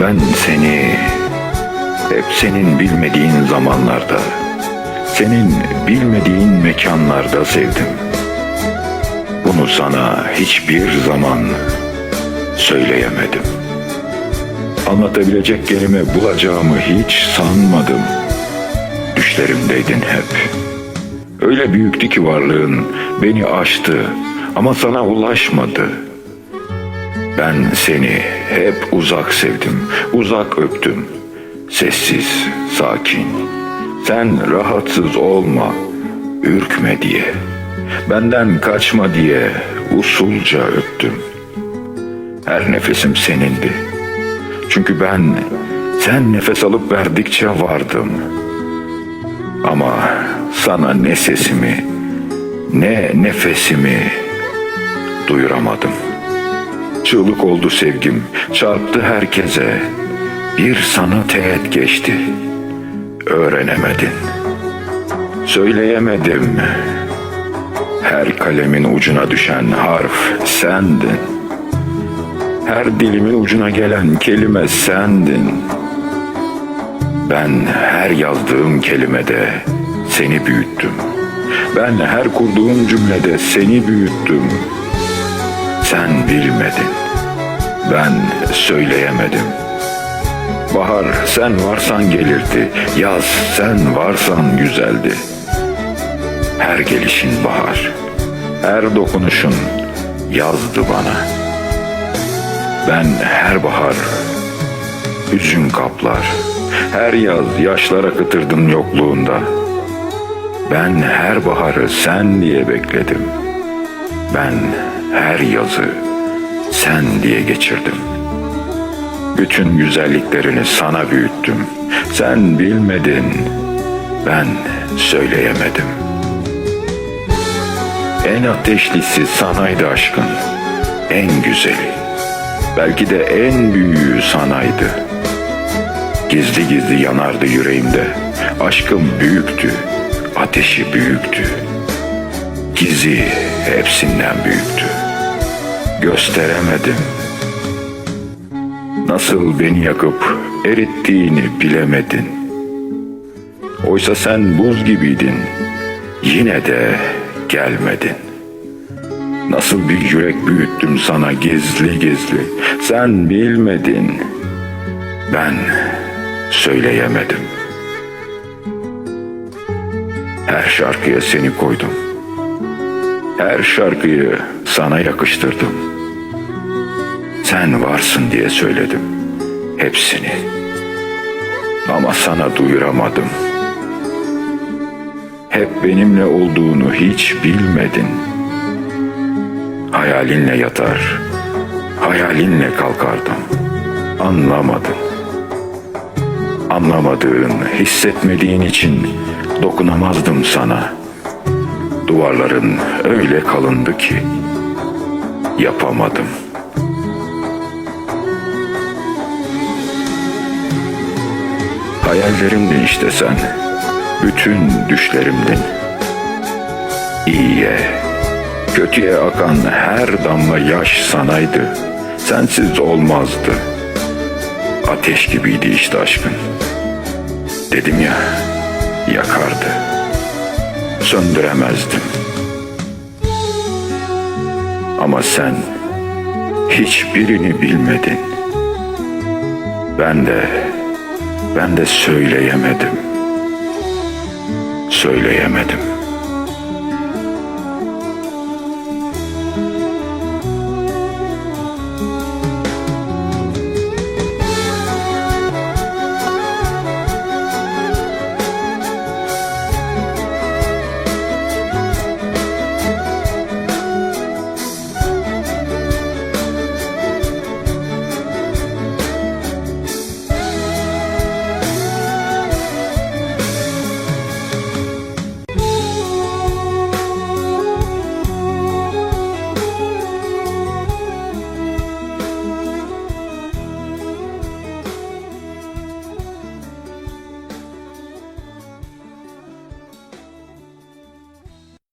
Ben seni hep senin bilmediğin zamanlarda, senin bilmediğin mekanlarda sevdim. Bunu sana hiçbir zaman söyleyemedim. Anlatabilecek kelime bulacağımı hiç sanmadım. Düşlerimdeydin hep. Öyle büyüktü ki varlığın beni aştı ama sana ulaşmadı. Ben seni hep uzak sevdim, uzak öptüm. Sessiz, sakin. Sen rahatsız olma, ürkme diye. Benden kaçma diye usulca öptüm. Her nefesim senindi. Çünkü ben sen nefes alıp verdikçe vardım. Ama sana ne sesimi ne nefesimi duyuramadım. Çığlık oldu sevgim, çarptı herkese. Bir sana teğet geçti. Öğrenemedin. Söyleyemedim. Her kalemin ucuna düşen harf sendin. Her dilimin ucuna gelen kelime sendin. Ben her yazdığım kelimede seni büyüttüm. Ben her kurduğum cümlede seni büyüttüm. Sen bilmedin. Ben söyleyemedim. Bahar sen varsan gelirdi. Yaz sen varsan güzeldi. Her gelişin bahar. Her dokunuşun yazdı bana. Ben her bahar hüzün kaplar. Her yaz yaşlar akıtırdım yokluğunda. Ben her baharı sen diye bekledim. Ben her yazı sen diye geçirdim. Bütün güzelliklerini sana büyüttüm. Sen bilmedin. Ben söyleyemedim. En ateşlisi sanaydı aşkın. En güzeli. Belki de en büyüğü sanaydı. Gizli gizli yanardı yüreğimde. Aşkım büyüktü. Ateşi büyüktü. Gizi hepsinden büyüktü. Gösteremedim. Nasıl beni yakıp erittiğini bilemedin. Oysa sen buz gibiydin. Yine de gelmedin. Nasıl bir yürek büyüttüm sana gizli gizli. Sen bilmedin. Ben söyleyemedim. Her şarkıya seni koydum. Her şarkıyı sana yakıştırdım. Sen varsın diye söyledim. Hepsini. Ama sana duyuramadım. Hep benimle olduğunu hiç bilmedin. Hayalinle yatar, hayalinle kalkardım. Anlamadın. Anlamadığın, hissetmediğin için dokunamazdım sana. Duvarların öyle kalındı ki yapamadım. Hayallerimdin işte sen. Bütün düşlerimdin. İyiye, kötüye akan her damla yaş sanaydı. Sensiz olmazdı. Ateş gibiydi işte aşkın. Dedim ya, yakardı. Söndüremezdim. Ama sen hiçbirini bilmedin. Ben de ben de söyleyemedim. Söyleyemedim.